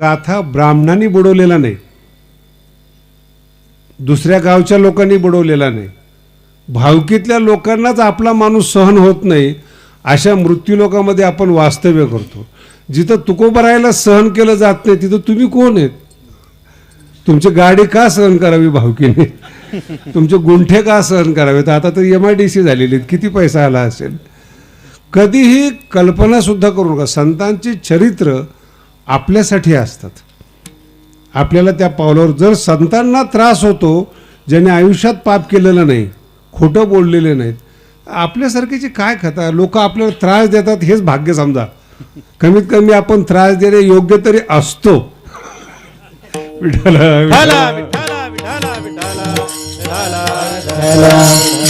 गाथा ब्राह्मणांनी बुडवलेला नाही. दुसऱ्या गावच्या लोकांनी बुडवलेला नाही. भावकीतल्या लोकांनाच आपला माणूस सहन होत नाही अशा मृत्यू लोकांमध्ये आपण वास्तव्य करतो. जिथं तुकोबरायला सहन केलं जात नाही तिथं तुम्ही कोण आहेत? तुमची गाडी का सहन करावी भावकीने? तुमचे गुंठे का सहन करावेत? आता तर एम आय डी सी झालेली आहेत. किती पैसा आला असेल? कधीही कल्पना सुद्धा करू नका. संतांची चरित्र आपल्यासाठी असतात. आपल्याला त्या पावलावर जर संतांना त्रास होतो ज्याने आयुष्यात पाप केलेलं नाही खोटं बोललेले नाहीत आपल्यासारखीची काय खाता लोक आपल्याला त्रास देतात हेच भाग्य समजा. कमीत कमी आपण त्रास देणे योग्य तरी असतो.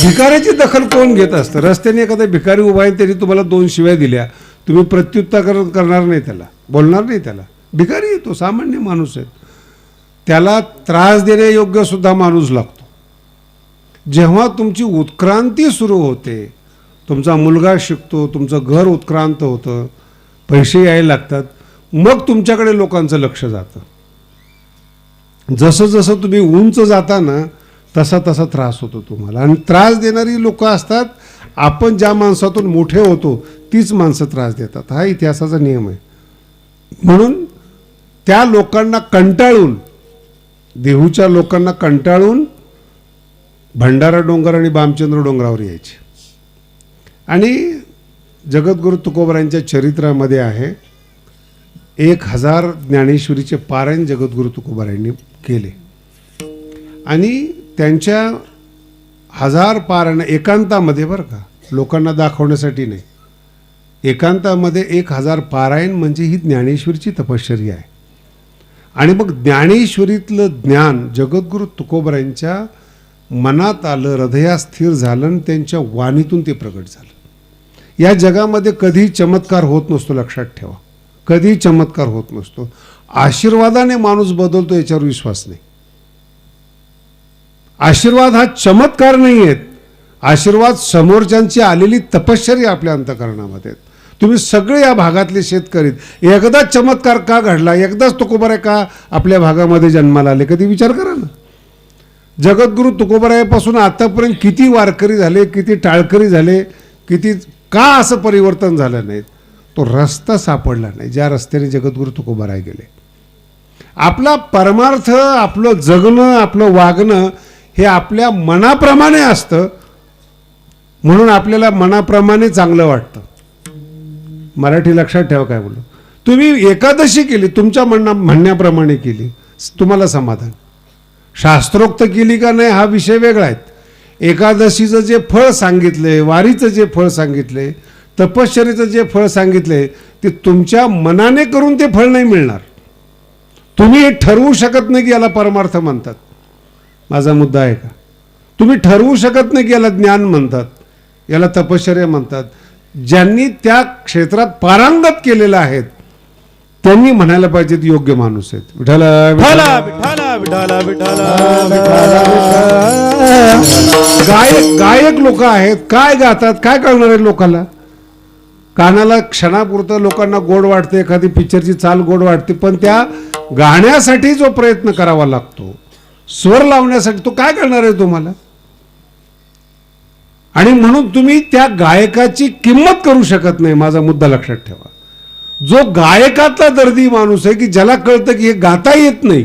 भिकाऱ्याची दखल कोण घेत असतं? रस्त्याने एखादा भिकारी उभा आहे त्यांनी तुम्हाला दोन शिव्या दिल्या. तुम्ही प्रत्युत्तर करणार नाही त्याला. बोलणार नाही त्याला. भिकारी येतो तो सामान्य माणूस आहे. त्याला त्रास देणे योग्य सुद्धा माणूस लागतो. जेव्हा तुमची उत्क्रांती सुरू होते तुमचा मुलगा शिकतो तुमचं घर उत्क्रांत होतं पैसे यायला लागतात मग तुमच्याकडे लोकांचं लक्ष जातं. जसं जसं तुम्ही उंच जाता ना तसा तसा त्रास होतो तुम्हाला. आणि त्रास देणारी लोक असतात आपण ज्या माणसातून मोठे होतो तीच माणसं त्रास देतात. हा इतिहासाचा नियम आहे. म्हणून त्या लोकांना कंटाळून देहूच्या लोकांना कंटाळून भंडारा डोंगर आणि बामचंद्र डोंगरावर यायचे. आणि जगद्गुरु तुकोबरांच्या चरित्रामध्ये आहे एक हजार ज्ञानेश्वरीचे पारायण जगद्गुरु तुकोबारायांनी केले. आणि त्यांच्या हजार पारायण एकांतामध्ये बरं का लोकांना दाखवण्यासाठी नाही. एकांतामध्ये एक हजार पारायण म्हणजे ही ज्ञानेश्वरीची तपश्चर्या आहे. आणि मग ज्ञानेश्वरीतलं ज्ञान जगद्गुरु तुकोबरायांच्या मनात आलं हृदयात स्थिर झालं आणि त्यांच्या वाणीतून ते प्रगट झालं. या जगामध्ये कधी चमत्कार होत नसतो लक्षात ठेवा. कधी चमत्कार होत नसतो. आशीर्वादाने माणूस बदलतो याच्यावर विश्वास नाही. आशीर्वाद हा चमत्कार नाही आहेत आशीर्वाद समोरच्यांची आलेली तपश्चर्या आपल्या अंतकरणामध्ये आहेत. तुम्ही सगळे या भागातले शेतकरी. एकदाच चमत्कार का घडला? एकदाच तुकोबराय का आपल्या भागामध्ये जन्माला आले? कधी विचार करा ना. जगद्गुरु तुकोबरायापासून आतापर्यंत किती वारकरी झाले किती टाळकरी झाले किती का असं परिवर्तन झालं नाही तो रस्ता सापडला नाही. ज्या रस्त्याने जगद्गुरु तुकोबराय गेले. आपला परमार्थ आपलं जगणं आपलं वागणं हे आपल्या मनाप्रमाणे असतं. म्हणून आपल्याला मनाप्रमाणे चांगलं वाटतं. मराठी लक्षात ठेवा काय बोलू तुम्ही एकादशी केली तुमच्या म्हणण्या म्हणण्याप्रमाणे केली. तुम्हाला समाधान. शास्त्रोक्त केली का नाही हा विषय वेगळा आहे. एकादशीचं जे फळ सांगितले वारीचं जे फळ सांगितले तपश्चर्याचं जे फळ सांगितले ते तुमच्या मनाने करून ते फळ नाही मिळणार. तुम्ही हे ठरवू शकत नाही की याला परमार्थ म्हणतात. माझा मुद्दा आहे का? तुम्ही ठरवू शकत नाही की याला ज्ञान म्हणतात. याला तपश्चर्या म्हणतात. ज्यांनी त्या क्षेत्रात पारंगत केलेलं आहेत त्यांनी म्हणायला पाहिजेत योग्य माणूस आहेत. विठाला विठ्ठला विठ्ठला विठ्ठला. गायक गायक लोक आहेत. काय गातात? काय कळणार आहे लोकांना? कानाला क्षणापुरतं लोकांना गोड वाटते एखादी पिक्चरची चाल गोड वाटते पण त्या गाण्यासाठी जो प्रयत्न करावा लागतो स्वर लावण्यासाठी तो काय करणार आहे तुम्हाला? आणि म्हणून तुम्ही त्या गायकाची किंमत करू शकत नाही माझा मुद्दा लक्षात ठेवा. जो गायकातला दर्दी माणूस आहे की ज्याला कळतं की हे गाता येत नाही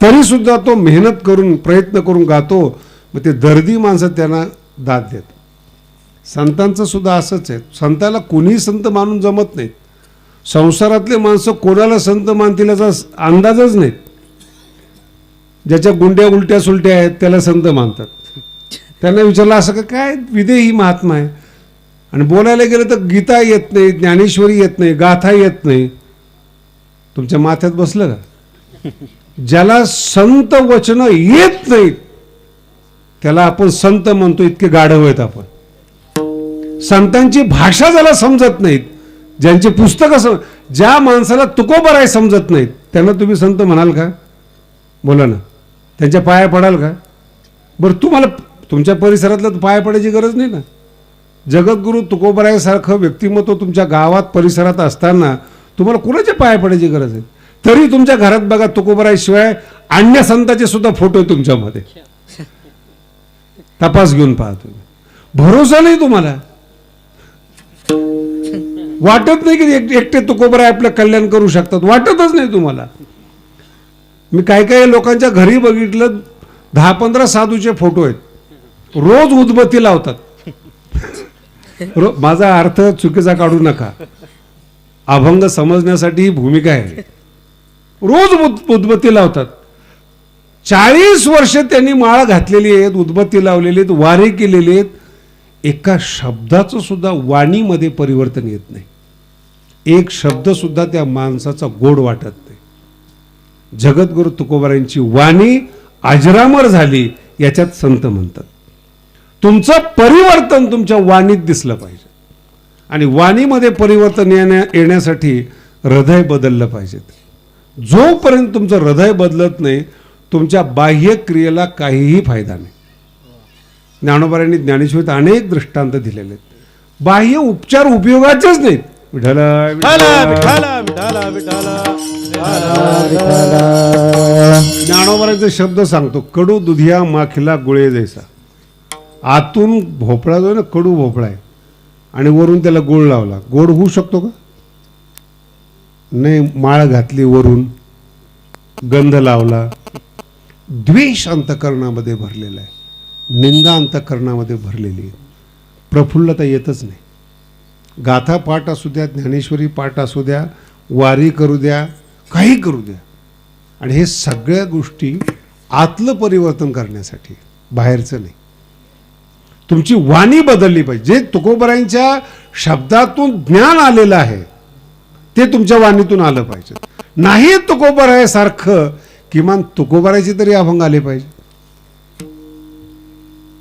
तरी सुद्धा तो मेहनत करून प्रयत्न करून गातो मग ते दर्दी माणसं त्यांना दाद देत. संतांचं सुद्धा असंच आहे. संताला कोणीही संत मानून जमत नाहीत संसारातले माणसं कोणाला संत मानतील याचा अंदाजच नाहीत ज्याच्या गुंड्या उलट्या सुलट्या आहेत त्याला संत मानतात. त्यांना विचारलं असं का काय विदेही महात्मा आहे? आणि बोलायला गेलं तर गीता येत नाही ज्ञानेश्वरी येत नाही गाथा येत नाही. तुमच्या माथ्यात बसलं का? ज्याला संत वचनं येत नाहीत त्याला आपण संत म्हणतो इतके गाढव आहेत आपण. संतांची भाषा ज्याला समजत नाहीत ज्यांची पुस्तकं सम ज्या माणसाला तुकोबर आहे समजत नाहीत त्यांना तुम्ही संत म्हणाल का? बोला ना. त्यांच्या पाया पडाल का? बरं तुम्हाला तुमच्या परिसरातलं तर पाया पडायची गरज नाही ना? जगद्गुरु तुकोबरायसारखं व्यक्तिमत्व तुमच्या गावात परिसरात असताना तुम्हाला कुणाच्या पाया पडायची गरज आहे? तरी तुमच्या घरात बघा तुकोबराशिवाय अन्य संतांचे सुद्धा फोटो आहे तुमच्यामध्ये. तपास घेऊन पाहतो तुम्ही. भरोसा नाही तुम्हाला. वाटत नाही की एक- एकटे तुकोबराय आपलं कल्याण करू शकतात. वाटतच नाही तुम्हाला. मी काही काही लोकांच्या घरी बघितलं दहा पंधरा साधूचे फोटो आहेत. रोज उदबत्ती लावतात. रो- माझा अर्थ चुकीचा काढू नका. अभंग समजण्यासाठी ही भूमिका आहे. रोज उद- उदबत्ती लावतात. चाळीस वर्ष त्यांनी माळ घातलेली आहेत उदबत्ती लावलेली आहेत वारे केलेले आहेत. एका शब्दाचं सुद्धा वाणीमध्ये परिवर्तन येत नाही. एक शब्द सुद्धा त्या माणसाचा गोड वाटत नाही. जगद्गुरु तुकोबारांची वाणी अजरामर झाली याच्यात संत म्हणतात. तुमचं परिवर्तन तुमच्या वाणीत दिसलं पाहिजे. आणि वाणीमध्ये परिवर्तन येण्या येण्यासाठी हृदय बदललं पाहिजे. जोपर्यंत तुमचं हृदय बदलत नाही तुमच्या बाह्य क्रियेला काहीही फायदा नाही. ज्ञानोबारांनी ज्ञानेश्वरीत अनेक दृष्टांत दिलेले आहेत. बाह्य उपचार उपयोगाचेच नाहीत. ज्ञानोबारांचे शब्द सांगतो कडू दुधिया माखिला गुळे जैसा. आतून भोपळा जो आहे ना कडू भोपळा आहे. आणि वरून त्याला गोड लावला. गोड होऊ शकतो का? नाही माळ घातली वरून गंध लावला. द्वेष अंतकरणामध्ये भरलेला आहे. निंदा अंतकरणामध्ये भरलेली आहे. प्रफुल्लता येतच नाही. गाथा पाठ असू द्या ज्ञानेश्वरी पाठ असू द्या वारी करू द्या काही करू द्या. आणि हे सगळ्या गोष्टी आतलं परिवर्तन करण्यासाठी बाहेरचं नाही. तुमची वाणी बदलली पाहिजे. जे तुकोबरायांच्या शब्दातून ज्ञान आलेलं आहे ते तुमच्या वाणीतून आलं पाहिजे. नाही तुकोबराय सारखं किमान तुकोबरायचे तरी अभंग आले पाहिजे.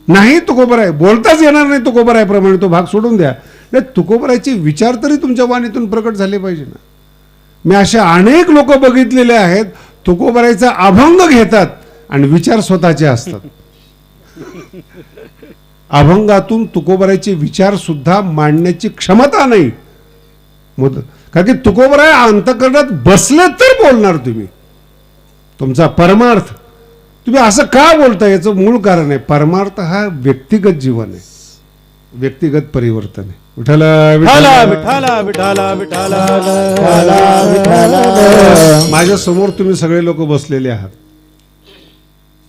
नाही तुकोबराय बोलताच येणार नाही तुकोबरायप्रमाणे तो भाग सोडून द्या. नाही तुकोबरायचे विचार तरी तुमच्या वाणीतून प्रकट झाले पाहिजे ना. मी असे अनेक लोक बघितलेले आहेत तुकोबरायचा अभंग घेतात आणि विचार स्वतःचे असतात. अभंगातून तुकोबरायचे विचार सुद्धा मांडण्याची क्षमता नाही. मुद कारण की तुकोबराय अंतकरणात बसले तर बोलणार तुम्ही. तुमचा परमार्थ. तुम्ही असं का बोलता याचं मूळ कारण आहे. परमार्थ हा व्यक्तिगत जीवन आहे. व्यक्तिगत परिवर्तन आहे. विठाला विठाला विठाला विठाला माझ्यासमोर तुम्ही सगळे लोक बसलेले आहात.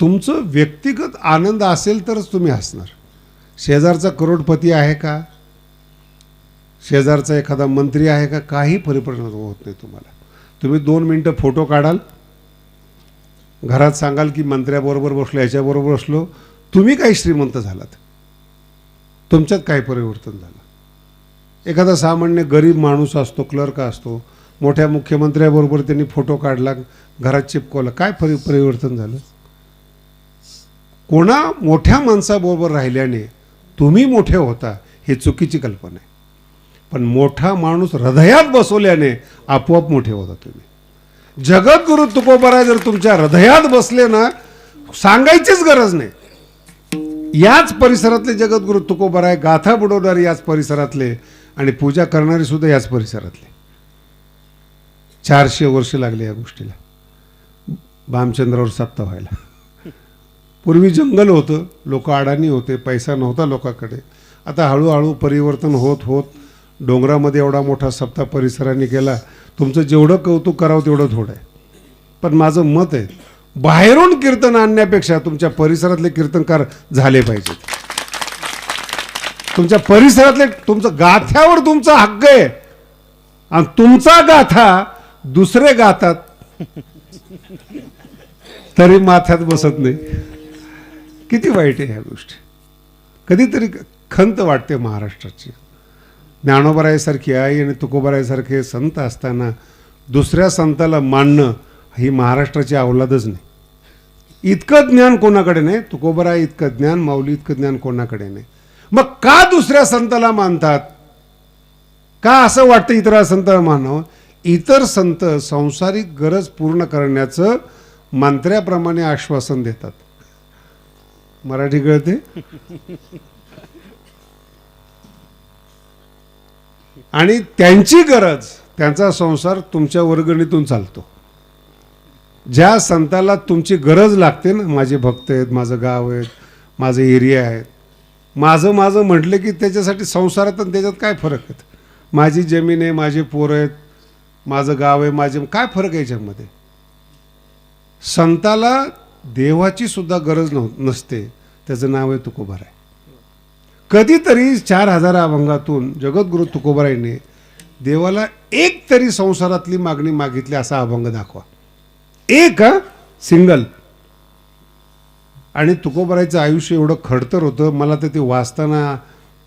तुमचं व्यक्तिगत आनंद असेल तरच तुम्ही हसणार. शेजारचा करोडपती आहे का? शेजारचा एखादा मंत्री आहे का? काही परिवर्तन होत नाही तुम्हाला. तुम्ही दोन मिनटं फोटो काढाल. घरात सांगाल की मंत्र्याबरोबर बसलो याच्याबरोबर बसलो. तुम्ही काही श्रीमंत झालात. तुमच्यात काय परिवर्तन झालं. एखादा सामान्य गरीब माणूस असतो क्लर्क असतो मोठ्या मुख्यमंत्र्याबरोबर त्यांनी फोटो काढला घरात चिपकवला काय परि परिवर्तन झालं? कोणा मोठ्या माणसाबरोबर राहिल्याने तुम्ही मोठे होता हे चुकीची कल्पना आहे. पण मोठा माणूस हृदयात बसवल्याने आपोआप मोठे होता तुम्ही. जगद्गुरु तुकोबराय जर तुमच्या हृदयात बसले ना सांगायचीच गरज नाही. याच परिसरातले जगद्गुरु तुकोबराय गाथा बुडवणारे याच परिसरातले आणि पूजा करणारे सुद्धा याच परिसरातले. चारशे वर्ष लागले या गोष्टीला. भामचंद्रावर सत्ता व्हायला. पूर्वी जंगल होतं लोक अडाणी होते पैसा नव्हता लोकांकडे. आता हळूहळू परिवर्तन होत होत डोंगरामध्ये एवढा मोठा सप्ताह परिसराने केला तुमचं जेवढं कौतुक करावं तेवढं थोडं आहे. पण माझं मत आहे बाहेरून कीर्तन आणण्यापेक्षा तुमच्या परिसरातले कीर्तनकार झाले पाहिजेत. तुमच्या परिसरातले तुमचं गाथ्यावर तुमचा हक्क आहे. आणि तुमचा गाथा दुसरे गातात. तरी माथ्यात बसत नाही. किती वाईट आहे ह्या गोष्टी. कधीतरी खंत वाटते महाराष्ट्राची. ज्ञानोबरायसारखी आई आणि तुकोबरायसारखे संत असताना दुसऱ्या संताला मानणं ही महाराष्ट्राची अवलादच नाही. इतकं ज्ञान कोणाकडे नाही तुकोबराय इतकं ज्ञान माऊली इतकं ज्ञान कोणाकडे नाही. मग का दुसऱ्या संताला मानतात? का असं वाटतं इतर संताला मानावं? इतर संत संसारिक गरज पूर्ण करण्याचं मंत्र्याप्रमाणे आश्वासन देतात. मराठी कळते? आणि त्यांची गरज त्यांचा संसार तुमच्या वर्गणीतून चालतो. ज्या संताला तुमची गरज लागते ना माझे भक्त आहेत माझं गाव आहेत माझं एरिया आहेत माझं माझं म्हटलं की त्याच्यासाठी संसारात आणि त्याच्यात काय फरक आहेत? माझी जमीन आहे माझे पोरं आहेत माझं गाव आहे माझे काय फरक आहे याच्यामध्ये? संताला देवाची सुद्धा गरज नव नसते. त्याचं नाव आहे तुकोबाराय. कधीतरी चार हजार अभंगातून जगद्गुरु तुकोबारायने देवाला एक तरी संसारातली मागणी मागितली असा अभंग दाखवा. एक हा? सिंगल. आणि तुकोबारायचं आयुष्य एवढं खडतर होतं मला तर ते वाचताना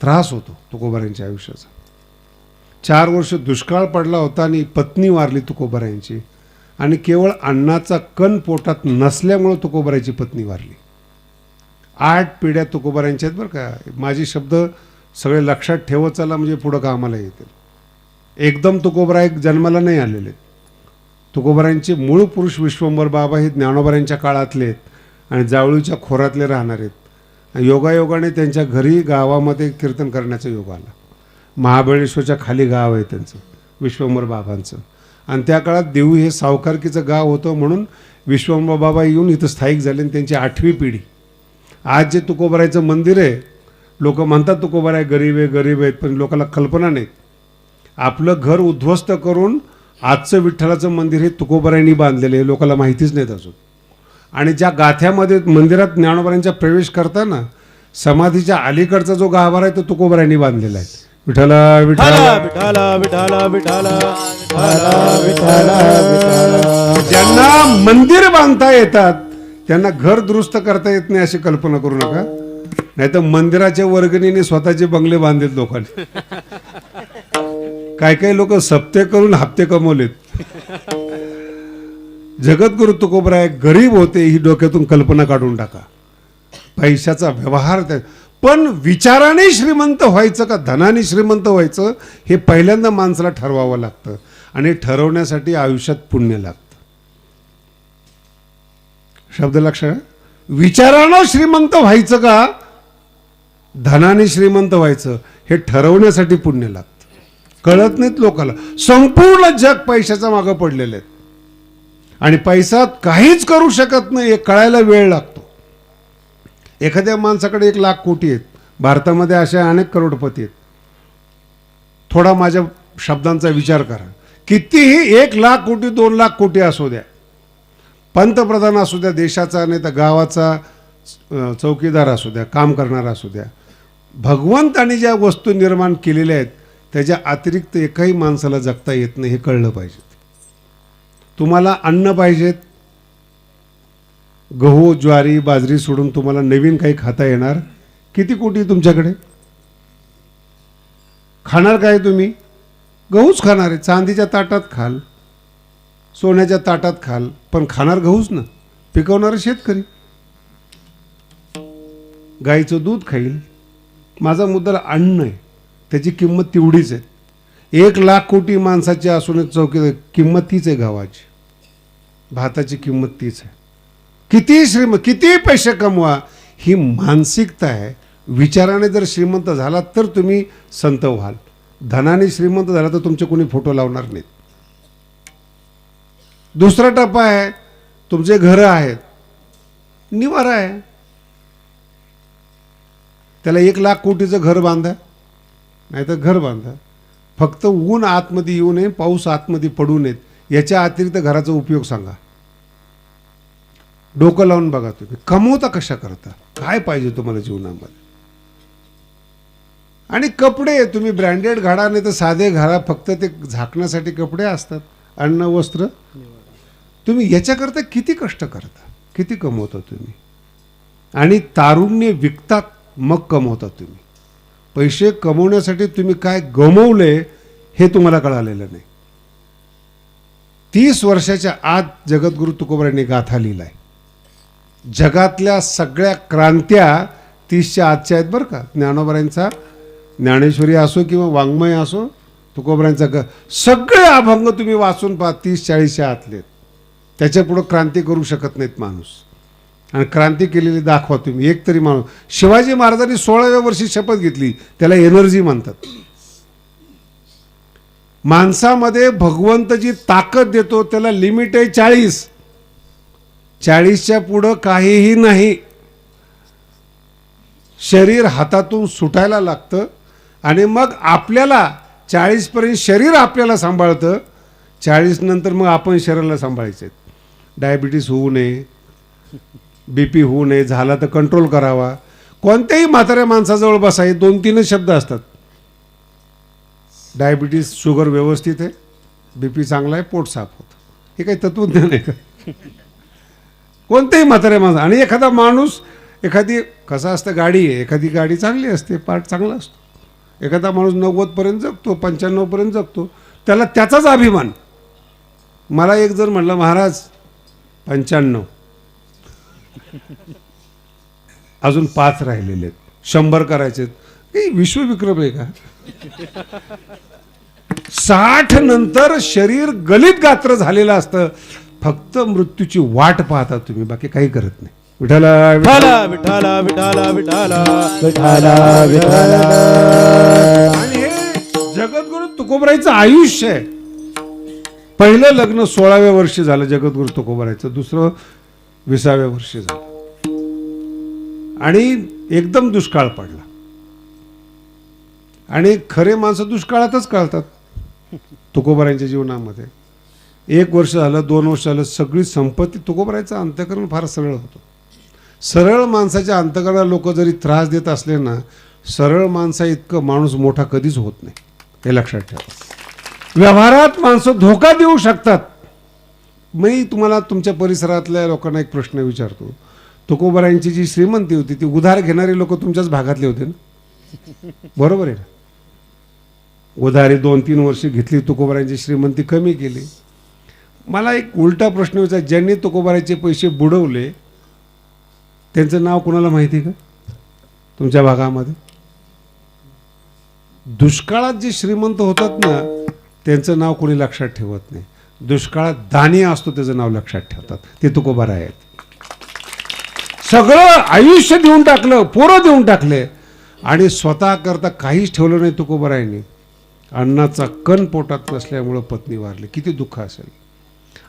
त्रास होतो तुकोबारायांच्या आयुष्याचा. चार वर्ष दुष्काळ पडला होता आणि पत्नी वारली तुकोबारायांची. आणि केवळ अन्नाचा कण पोटात नसल्यामुळं तुकोबऱ्याची पत्नी वारली. आठ पिढ्या तुकोबऱ्यांच्या आहेत बरं का. माझे शब्द सगळे लक्षात ठेवत चला म्हणजे पुढं कामाला येतील. एकदम तुकोबरा एक जन्माला नाही आलेले. तुकोबरांचे मूळ पुरुष विश्वंभर बाबा हे ज्ञानोबरांच्या काळातले आहेत आणि जावळीच्या खोरातले राहणार आहेत. योगायोगाने त्यांच्या घरी गावामध्ये कीर्तन करण्याचा योग आला. महाबळेश्वरच्या खाली गाव आहे त्यांचं. विश्वंभर बाबांचं. आणि त्या काळात देऊ हे सावकारकीचं गाव होतं म्हणून विश्वंबाबा येऊन इथं स्थायिक झाले आणि त्यांची आठवी पिढी. आज जे तुकोबरायचं मंदिर आहे लोक म्हणतात तुकोबराय गरीब आहे गरीब आहेत पण लोकांना कल्पना नाहीत. आपलं घर उद्ध्वस्त करून आजचं विठ्ठलाचं मंदिर हे तुकोबरायांनी बांधलेलं आहे लोकांना माहितीच नाहीत अजून. आणि ज्या गाथ्यामध्ये मंदिरात ज्ञानोबरांचा प्रवेश करताना समाधीच्या अलीकडचा जो गाभारा आहे तो तुकोबरायांनी बांधलेला आहे. विठाला विठाला विठाला विठाला विठाला विठाला ज्यांना मंदिर बांधता येतात त्यांना घर दुरुस्त करता येत नाही अशी कल्पना करू नका. नाही तर मंदिराच्या वर्गणीने स्वतःचे बंगले बांधलेत लोकांनी. काय काय लोक सप्ते करून हप्ते कमवलेत. जगद्गुरु तुकोबराय गरीब होते ही डोक्यातून कल्पना काढून टाका. पैशाचा व्यवहार त्या पण विचाराने श्रीमंत व्हायचं का धनाने श्रीमंत व्हायचं हे पहिल्यांदा माणसाला ठरवावं लागतं. आणि ठरवण्यासाठी आयुष्यात पुण्य लागतं. शब्द लक्षात विचारानं श्रीमंत व्हायचं का धनाने श्रीमंत व्हायचं हे ठरवण्यासाठी पुण्य लागतं. कळत नाहीत लोकांना संपूर्ण जग पैशाच्या मागं पडलेले आहेत आणि पैसा काहीच करू शकत नाही हे कळायला वेळ लागतो. एखाद्या माणसाकडे एक लाख कोटी आहेत. भारतामध्ये अशा अनेक करोडपती आहेत. थोडा माझ्या शब्दांचा विचार करा. कितीही एक लाख कोटी दोन लाख कोटी असू द्या. पंतप्रधान असू द्या देशाचा नाही तर गावाचा चौकीदार असू द्या काम करणारा असू द्या. भगवंताने ज्या वस्तू निर्माण केलेल्या आहेत त्याच्या अतिरिक्त एकाही माणसाला जगता येत नाही हे कळलं पाहिजे. तुम्हाला अन्न पाहिजेत गहू ज्वारी बाजरी सोडून तुम्हाला नवीन काही खाता येणार. किती कोटी तुमच्याकडे? खाणार काय तुम्ही? गहूच खाणार आहे. चांदीच्या ताटात खाल सोन्याच्या ताटात खाल पण खाणार गहूच ना? पिकवणारे शेतकरी. गाईचं दूध खाईल. माझा मुद्दा अन्न आहे. त्याची किंमत तेवढीच आहे. एक लाख कोटी माणसाची असून चौकी किंमत तीच आहे गावाची. भाताची किंमत तीच आहे. किती श्रीम किती पैसे कमवा? ही मानसिकता आहे. विचाराने जर श्रीमंत झाला तर तुम्ही संत व्हाल. धनाने श्रीमंत झाला तर तुमचे कोणी फोटो लावणार नाहीत. दुसरा टप्पा आहे तुमचे घरं आहेत. निवारा आहे. त्याला एक लाख कोटीचं घर बांधा. नाही तर घर बांधा. फक्त ऊन आतमध्ये येऊ नये पाऊस आतमध्ये पडू नयेत. याच्या अतिरिक्त घराचा उपयोग सांगा. डोकं लावून बघा तुम्ही. कमवता कशा करता? काय पाहिजे तुम्हाला जीवनामध्ये? आणि कपडे तुम्ही ब्रँडेड घाडा नाही तर साधे घाला फक्त ते झाकण्यासाठी कपडे असतात. अन्न वस्त्र. तुम्ही याच्याकरता किती कष्ट करता? किती कमवता तुम्ही? आणि तारुण्य विकतात मग कमवता तुम्ही. पैसे कमवण्यासाठी तुम्ही काय गमवले हे तुम्हाला कळालेलं नाही. तीस वर्षाच्या आत जगद्गुरु तुकोबऱ्यांनी गाथा लिहिलाय. जगातल्या सगळ्या क्रांत्या तीसच्या आजच्या आहेत बरं का. ज्ञानोबरांचा ज्ञानेश्वरी असो किंवा वाङ्मय असो तुकोबरांचा ग सगळे अभंग तुम्ही वाचून पहा तीस चाळीसच्या आतले आहेत. त्याच्या पुढं क्रांती करू शकत नाहीत माणूस. आणि क्रांती केलेली दाखवा तुम्ही. एक तरी माणूस. शिवाजी महाराजांनी सोळाव्या वर्षी शपथ घेतली. त्याला एनर्जी म्हणतात. माणसामध्ये भगवंत जी ताकद देतो त्याला लिमिट आहे चाळीस. चाळीसच्या पुढं काहीही नाही. शरीर हातातून सुटायला लागतं आणि मग आपल्याला चाळीसपर्यंत शरीर आपल्याला सांभाळतं. चाळीस नंतर मग आपण शरीराला सांभाळायचे. डायबिटीस होऊ नये बी पी होऊ नये झाला तर कंट्रोल करावा. कोणत्याही म्हाताऱ्या माणसाजवळ बसाय दोन तीनच शब्द असतात. डायबिटीस शुगर व्यवस्थित आहे. बी पी चांगला आहे पोट साफ होतं. हे काही तत्वज्ञान आहे का? कोणत्याही म्हातारे माझं आणि एखादा माणूस एखादी कसं असतं गाडी आहे. एखादी गाडी चांगली असते पार्ट चांगला असतो. एखादा माणूस नव्वदपर्यंत जगतो पंच्याण्णवपर्यंत जगतो. त्याला त्याचाच अभिमान. मला एक जर म्हटलं महाराज पंच्याण्णव. अजून पाच राहिलेले आहेत. शंभर करायचे काही विश्वविक्रम आहे का? साठ नंतर शरीर गलित गात्र झालेलं असतं. फक्त मृत्यूची वाट पाहता तुम्ही बाकी काही करत नाही. विठाला विठाला विठाला विठाला विठाला विठाला विठाला आणि हे जगद्गुरु तुकोबरायचं आयुष्य आहे. पहिलं लग्न सोळाव्या वर्षी झालं जगद्गुरु तुकोबरायचं. दुसरं विसाव्या वर्षी झालं. आणि एकदम दुष्काळ पडला. आणि खरे माणसं दुष्काळातच कळतात तुकोबरायांच्या जीवनामध्ये. एक वर्ष झालं दोन वर्ष झालं सगळी संपत्ती तुकोबरायचं अंतकरण फार सरळ होतं. सरळ माणसाच्या अंतकरणाला लोक जरी त्रास देत असले ना सरळ माणसा इतकं माणूस मोठा कधीच होत नाही. हे लक्षात ठेवा. व्यवहारात माणसं धोका देऊ शकतात. मी तुम्हाला तुमच्या परिसरातल्या लोकांना एक प्रश्न विचारतो. तुकोबरायांची जी श्रीमंती होती ती उधार घेणारे लोक तुमच्याच भागातले होते ना? बरोबर आहे ना? उधारी दोन तीन वर्ष घेतली तुकोबरायांची श्रीमंती कमी केली. मला एक उलटा प्रश्न विचार ज्यांनी तुकोबाराचे पैसे बुडवले त्यांचं नाव कोणाला माहिती आहे का? तुमच्या भागामध्ये? दुष्काळात जे श्रीमंत होतात ना त्यांचं नाव कोणी लक्षात ठेवत नाही. दुष्काळात दानी असतो त्याचं नाव लक्षात ठेवतात. ते तुकोबार आहेत. सगळं आयुष्य देऊन टाकलं पोरं देऊन टाकले आणि स्वतः करता काहीच ठेवलं नाही तुकोबरायने. अन्नाचा कण पोटात नसल्यामुळं पत्नी वारली. किती दुःख असेल.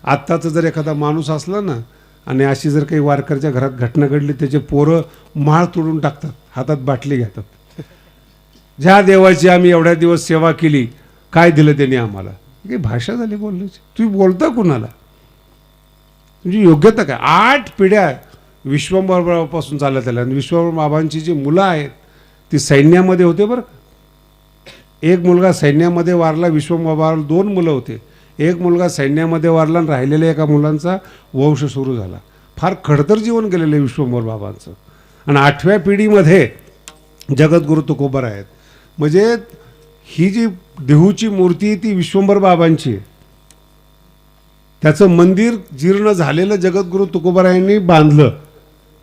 आत्ताचं जर एखादा माणूस असला ना आणि अशी जर काही वारकरच्या घरात घटना घडली त्याचे पोरं माळ तोडून टाकतात हातात बाटली घेतात. ज्या देवाची आम्ही एवढ्या दिवस सेवा केली काय दिलं त्यांनी आम्हाला? काही भाषा झाली बोलण्याची. तुम्ही बोलता कुणाला? तुमची योग्यता काय? आठ पिढ्या विश्वंभरपासून चालत आल्या. आणि विश्वंभर बाबांची जी मुलं आहेत ती सैन्यामध्ये होते बरं एक मुलगा सैन्यामध्ये वारला विश्वंबाबावर दोन मुलं होते. एक मुलगा सैन्यामध्ये वारला आणि राहिलेल्या एका मुलांचा वंश सुरू झाला. फार खडतर जीवन गेलेलं आहे विश्वंभर बाबांचं. आणि आठव्या पिढीमध्ये जगद्गुरु तुकोबर आहेत. म्हणजे ही जी देहूची मूर्ती आहे ती विश्वंभर बाबांची आहे. त्याचं मंदिर जीर्ण झालेलं जगद्गुरु तुकोबरायांनी बांधलं.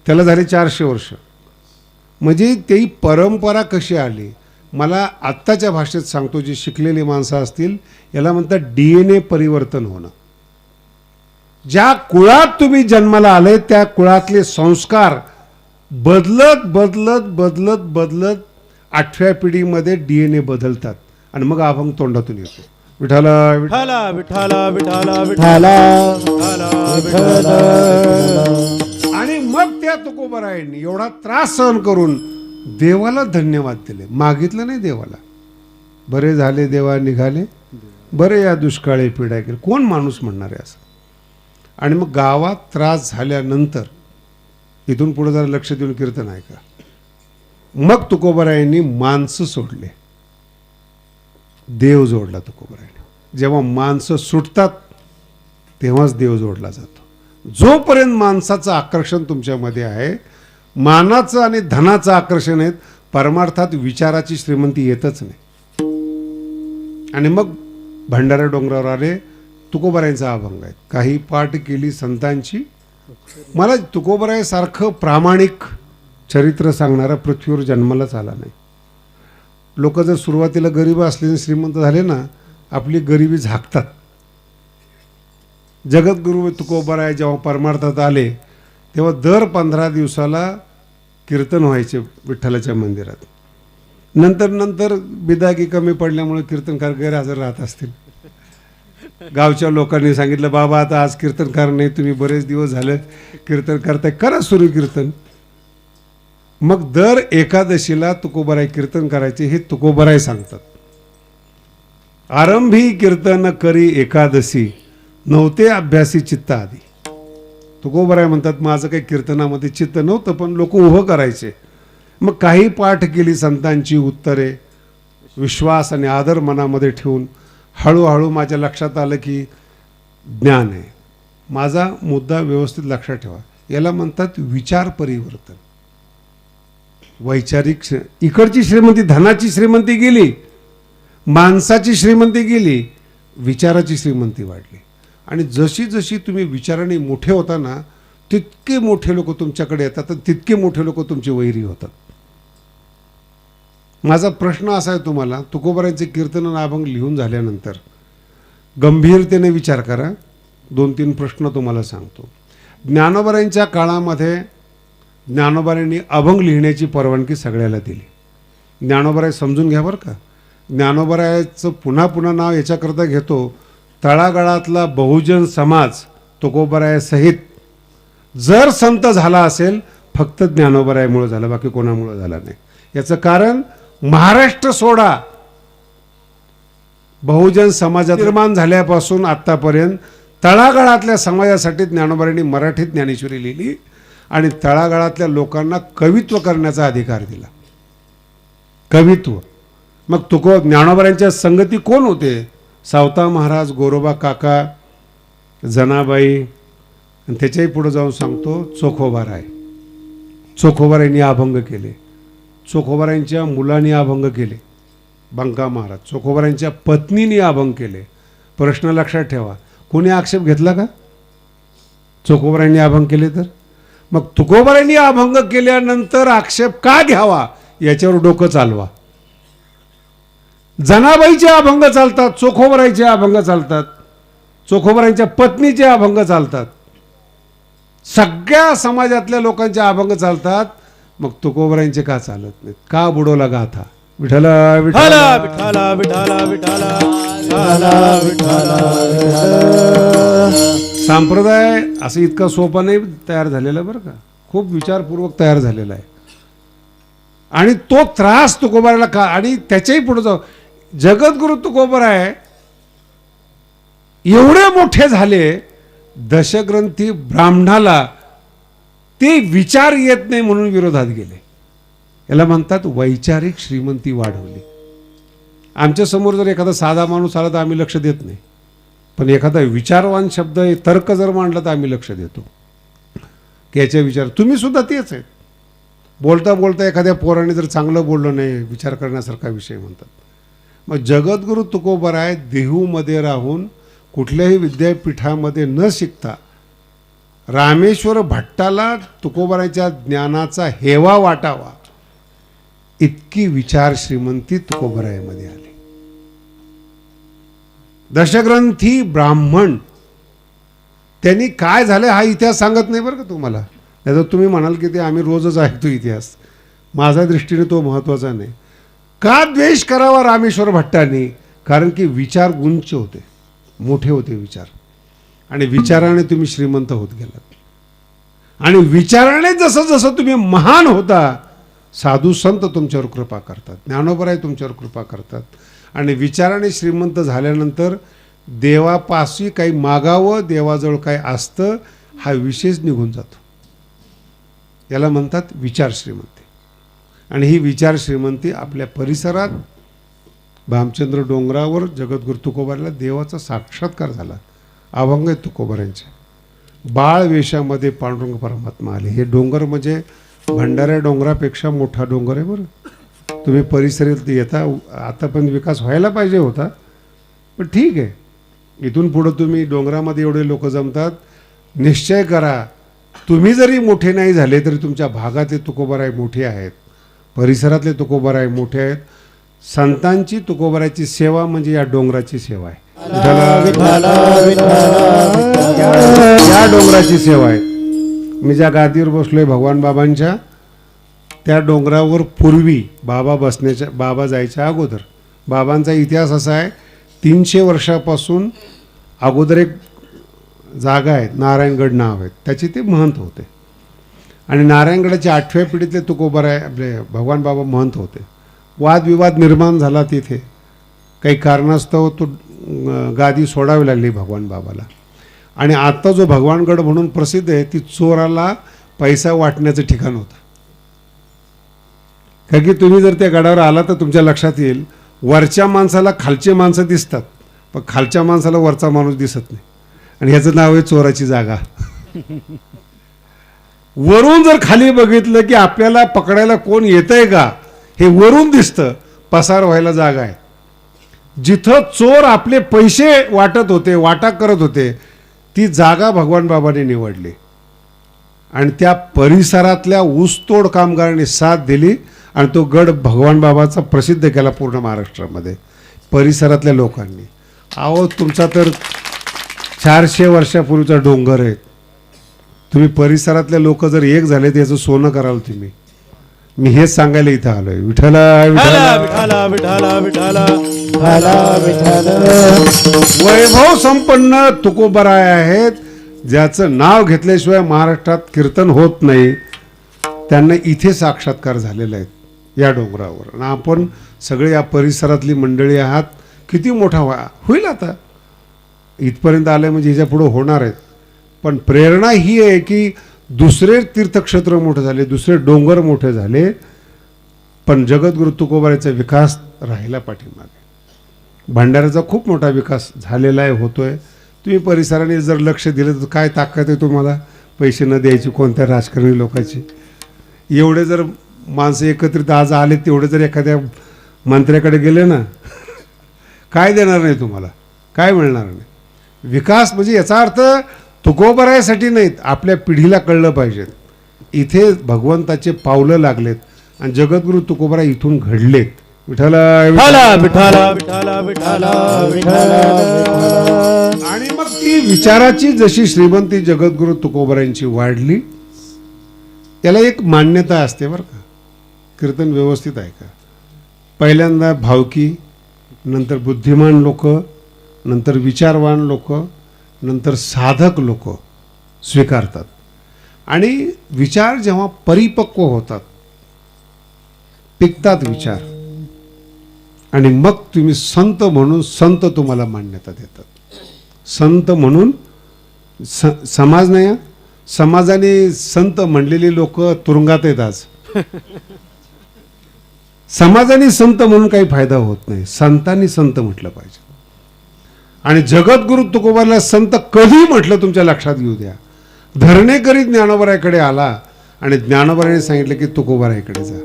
त्याला झाले चारशे वर्ष. म्हणजे ती परंपरा कशी आली? मला आत्ताच्या भाषेत सांगतो जी शिकलेली माणसं असतील याला म्हणतात डी एन ए परिवर्तन होणं. ज्या कुळात तुम्ही जन्माला आले त्या कुळातले संस्कार बदलत बदलत बदलत बदलत आठव्या पिढीमध्ये डी एन ए बदलतात आणि मग अभंग तोंडातून येतो. विठाला विठा- विठाला विठाला विठाला विठाला विठाला विठाला आणि मग त्या तुकोबरायांनी एवढा त्रास सहन करून देवाला धन्यवाद दिले. मागितलं नाही देवाला. बरे झाले देवा निघाले. बरे या दुष्काळी पिढ्या गेले. कोण माणूस म्हणणार आहे असं? आणि मग गावात त्रास झाल्यानंतर इथून पुढे जरा लक्ष देऊन कीर्तन आहे का मग तुकोबरायांनी माणसं सोडले. देव जोडला तुकोबरायांनी. जेव्हा माणसं सुटतात तेव्हाच देव जोडला जातो. जोपर्यंत माणसाचं आकर्षण तुमच्यामध्ये आहे मानाचं आणि धनाचं आकर्षण आहेत परमार्थात विचाराची श्रीमंती येतच नाही. आणि मग भंडारा डोंगरावर आले तुकोबरायांचा अभंग आहे काही पाठ केली संतांची. मला तुकोबरायसारखं प्रामाणिक चरित्र सांगणारा पृथ्वीवर जन्मालाच आला नाही. लोक जर सुरुवातीला गरीब असले श्रीमंत झाले ना आपली गरिबी झाकतात. जगद्गुरु तुकोबराय जेव्हा परमार्थात आले तेव्हा दर पंधरा दिवसाला कीर्तन व्हायचे विठ्ठलाच्या मंदिरात. नंतर नंतर बिदागी कमी पडल्यामुळे कीर्तनकार गैरहजर राहत असतील. गावच्या लोकांनी सांगितलं बाबा आता आज कीर्तनकार नाही तुम्ही बरेच दिवस झाले कीर्तन करताय करा सुरू कीर्तन. मग दर एकादशीला तुकोबराय कीर्तन करायचे हे तुकोबराय सांगतात. आरंभी कीर्तन करी एकादशी नव्हते अभ्यासी चित्त आधी तुकोबराय म्हणतात माझं काही कीर्तनामध्ये चित्त नव्हतं पण लोक उभं करायचे. मग काही पाठ केली संतांची उत्तरे विश्वास आणि आदर मनामध्ये ठेवून हळूहळू माझ्या लक्षात आलं की ज्ञान आहे. माझा मुद्दा व्यवस्थित लक्षात ठेवा. याला म्हणतात विचार परिवर्तन. वैचारिक श्रे इकडची श्रीमंती धनाची श्रीमंती गेली माणसाची श्रीमंती गेली विचाराची श्रीमंती वाढली. आणि जशी जशी तुम्ही विचाराने मोठे होता ना तितके मोठे लोक तुमच्याकडे येतात आणि तितके मोठे लोक तुमचे वैरी होतात. माझा प्रश्न असा आहे तुम्हाला तुकोबरांचे कीर्तन आणि अभंग लिहून झाल्यानंतर गंभीरतेने विचार करा. दोन तीन प्रश्न तुम्हाला सांगतो. ज्ञानोबरांच्या काळामध्ये ज्ञानोबारांनी अभंग लिहिण्याची परवानगी सगळ्याला दिली. ज्ञानोबराय समजून घ्या बरं का. ज्ञानोबरायाचं पुन्हा पुन्हा नाव याच्याकरता घेतो. तळागाळातला बहुजन समाज तुकोबरायासहित जर संत झाला असेल फक्त ज्ञानोबरायमुळं झालं बाकी कोणामुळं झाला नाही. याचं कारण महाराष्ट्र सोडा. बहुजन समाजात निर्माण झाल्यापासून आत्तापर्यंत तळागाळातल्या समाजासाठी ज्ञानोबारांनी मराठीत ज्ञानेश्वरी लिहिली आणि तळागाळातल्या लोकांना कवित्व करण्याचा अधिकार दिला. कवित्व. मग तुको ज्ञानोबारांच्या संगती कोण होते? सावता महाराज गोरोबा काका जनाबाई आणि त्याच्याही पुढं जाऊन सांगतो चोखोबाराय. चोखोबारायांनी अभंग केले. चोखोबारायांच्या मुलांनी अभंग केले. बंका महाराज चोखोबारायांच्या पत्नीने अभंग केले. प्रश्न लक्षात ठेवा. कोणी आक्षेप घेतला का? चोखोबारायांनी अभंग केले तर? मग तुकोबाराईंनी अभंग केल्यानंतर आक्षेप का घ्यावा? याच्यावर डोकं चालवा. जनाबाईचे अभंग चालतात चोखोबराईचे अभंग चालतात चोखोबरायांच्या पत्नीचे अभंग चालतात. सगळ्या समाजातल्या लोकांचे अभंग चालतात मग तुकोबरायांचे का चालत नाहीत? का बुडवला गाथा? विठला विठाला विठला विठाला विठाला विठाला विठाला संप्रदाय असं इतका सोपा नाही तयार झालेला बरं का. खूप विचारपूर्वक तयार झालेला आहे. आणि तो त्रास तुकोबाराला का आणि त्याच्याही पुढे जाऊ. जगद्गुरु तुकोबराय एवढे मोठे झाले दशग्रंथी ब्राह्मणाला ते विचार येत नाही म्हणून विरोधात गेले. याला म्हणतात वैचारिक श्रीमंती वाढवली. आमच्यासमोर जर एखादा साधा माणूस आला तर आम्ही लक्ष देत नाही. पण एखादा विचारवान शब्द तर्क जर मांडला तर आम्ही लक्ष देतो. की याचे विचार तुम्ही सुद्धा तेच आहेत. बोलता बोलता एखाद्या पोराने जर चांगलं बोललं नाही विचार करण्यासारखा विषय म्हणतात. मग जगद्गुरु तुकोबराय देहूमध्ये राहून कुठल्याही विद्यापीठामध्ये न शिकता रामेश्वर भट्टाला तुकोबरायच्या ज्ञानाचा हेवा वाटावा इतकी विचार श्रीमंती तुकोबरायमध्ये आली. दशग्रंथी ब्राह्मण त्यांनी काय झालं हा इतिहास सांगत नाही बरं का तुम्हाला? नाही तर तुम्ही म्हणाल की ते आम्ही रोजच ऐकतो इतिहास. माझ्या दृष्टीने तो महत्त्वाचा नाही. का द्वेष करावा रामेश्वर भट्टांनी? कारण की विचार उंच होते. मोठे होते विचार. आणि विचाराने तुम्ही श्रीमंत होत गेलात. आणि विचाराने जसं जसं तुम्ही महान होता साधू संत तुमच्यावर कृपा करतात. ज्ञानोबराय तुमच्यावर कृपा करतात. आणि विचाराने श्रीमंत झाल्यानंतर देवापाशी काही मागावं देवाजवळ काय असतं हा विशेष निघून जातो. याला म्हणतात विचार श्रीमंत. आणि ही विचार श्रीमंती आपल्या परिसरात भामचंद्र डोंगरावर जगद्गुरु तुकोबाराला देवाचा साक्षात्कार झाला. अभंग आहेत तुकोबारांचे. बाळ वेशामध्ये पांडुरंग परमात्मा आले. हे डोंगर म्हणजे भंडाऱ्या डोंगरापेक्षा मोठा डोंगर आहे बरं. तुम्ही परिसरात येता आता पण विकास व्हायला पाहिजे होता पण ठीक आहे. इथून पुढं तुम्ही डोंगरामध्ये एवढे लोक जमतात निश्चय करा तुम्ही जरी मोठे नाही झाले तरी तुमच्या भागातले तुकोबाराय मोठे आहेत. परिसरातले तुकोबाराय मोठे आहेत. संतांची तुकोबारायची सेवा म्हणजे या डोंगराची सेवा आहे. या डोंगराची सेवा आहे. मी ज्या गादीवर बसलोय भगवान बाबांच्या त्या डोंगरावर पूर्वी बाबा बसण्याच्या बाबा जायच्या अगोदर. बाबांचा इतिहास असा आहे तीनशे वर्षापासून अगोदर एक जागा आहे नारायणगड नाव आहे. त्याचे ते महंत होते. आणि नारायणगडाच्या आठव्या पिढीतले तुकोबाराय आपले भगवान बाबा महंत होते. वादविवाद निर्माण झाला तिथे. काही कारणास्तव तो गादी सोडावी लागली भगवान बाबाला. आणि आत्ता जो भगवानगड म्हणून प्रसिद्ध आहे ती चोराला पैसा वाटण्याचं ठिकाण होतं. कारण की तुम्ही जर त्या गडावर आला तर तुमच्या लक्षात येईल वरच्या माणसाला खालचे माणसं दिसतात पण खालच्या माणसाला वरचा माणूस दिसत नाही. आणि ह्याचं नाव आहे चोराची जागा. वरून जर खाली बघितलं की आपल्याला पकडायला कोण येतंय का हे वरून दिसतं पसार व्हायला जागा आहे. जिथं चोर आपले पैसे वाटत होते वाटा करत होते ती जागा भगवान बाबाने निवडली. आणि त्या परिसरातल्या ऊसतोड कामगारांनी साथ दिली आणि तो गड भगवान बाबाचा प्रसिद्ध केला पूर्ण महाराष्ट्रामध्ये परिसरातल्या लोकांनी. आहो तुमचा तर चारशे वर्षापूर्वीचा डोंगर आहे. तुम्ही परिसरातले लोक जर एक झाले तर याचं सोनं कराल तुम्ही. मी हेच सांगायला इथं आलोय. विठ्ठला विठाला विठ्ठला विठाला विठाला विठाला विठाला विठाल वैभव संपन्न तुकोबराय आहेत. ज्याचं नाव घेतल्याशिवाय महाराष्ट्रात कीर्तन होत नाही. त्यांना इथे साक्षात्कार झालेले आहेत या डोंगरावर. आणि आपण सगळे या परिसरातली मंडळी आहात. किती मोठा व्हा होईल आता? इथपर्यंत आलं म्हणजे ह्याच्या पुढं होणार आहेत. पण प्रेरणा ही आहे की दुसरे तीर्थक्षेत्र मोठे झाले दुसरे डोंगर मोठे झाले पण जगद्गुरु तुकोबाराचा विकास राहिला पाठीमागे. भंडाऱ्याचा खूप मोठा विकास झालेला आहे होतोय. तुम्ही परिसराने जर लक्ष दिलं तर काय ताकद आहे तुम्हाला? पैसे न द्यायची कोणत्या राजकारणी लोकांची? एवढे जर माणसं एकत्रित आज आले तेवढे जर एखाद्या मंत्र्याकडे गेले ना काय देणार नाही तुम्हाला? काय मिळणार नाही? विकास म्हणजे याचा अर्थ तुकोबरायसाठी नाहीत आपल्या पिढीला कळलं पाहिजे इथे भगवंताचे पावलं लागलेत आणि जगद्गुरु तुकोबरा इथून घडलेत. विठाला विठाला विठाला विठाला विठाला विठाला आणि मग ती विचाराची जशी श्रीमंती जगद्गुरु तुकोबरांची वाढली त्याला एक मान्यता असते बरं का. कीर्तन व्यवस्थित आहे का? पहिल्यांदा भावकी नंतर बुद्धिमान लोक नंतर विचारवान लोक नंतर साधक लोक स्वीकारतात. आणि विचार जेव्हा परिपक्व होतात पिकतात विचार. आणि मग तुम्ही संत म्हणून संत तुम्हाला मान्यता देतात. संत म्हणून स समाज नाही समाजाने संत म्हणलेली लोक तुरुंगात येतात आज. समाजाने संत म्हणून काही फायदा होत नाही. संतांनी संत म्हटलं पाहिजे. आणि जगद्गुरु तुकोबाला संत कधी म्हटलं तुमच्या लक्षात घेऊ द्या? धरणेकरी ज्ञानोबराकडे आला आणि ज्ञानोबराने सांगितलं की तुकोबारायकडे जा.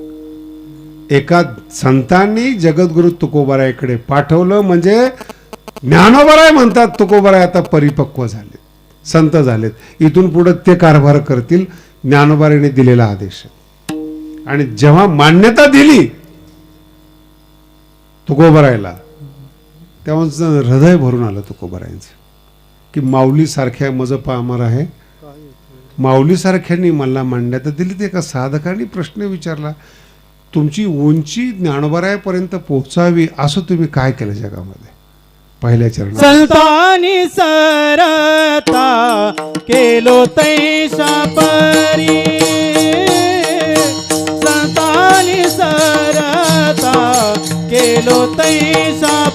एका संतांनी जगद्गुरु तुकोबारायकडे पाठवलं म्हणजे ज्ञानोबराय म्हणतात तुकोबराय आता परिपक्व झाले संत झालेत. इथून पुढे ते कारभार करतील ज्ञानोबाराने दिलेला आदेश. आणि जेव्हा मान्यता दिली तुकोबरायला तेव्हा हृदय भरून आलं तुकोबरायांचं. की माऊलीसारख्या मज पामर आहे. माऊलीसारख्यांनी मला मांडण्यात दिली ते एका साधकाने प्रश्न विचारला तुमची उंची ज्ञानोबरायापर्यंत पोहोचावी असं तुम्ही काय केलं जगामध्ये? पहिल्या चरण संतानी सरता केलो तैसा परी संतानी सरता केलो तैसा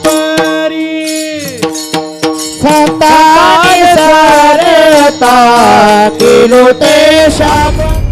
संतानी सरता केलो ते शाप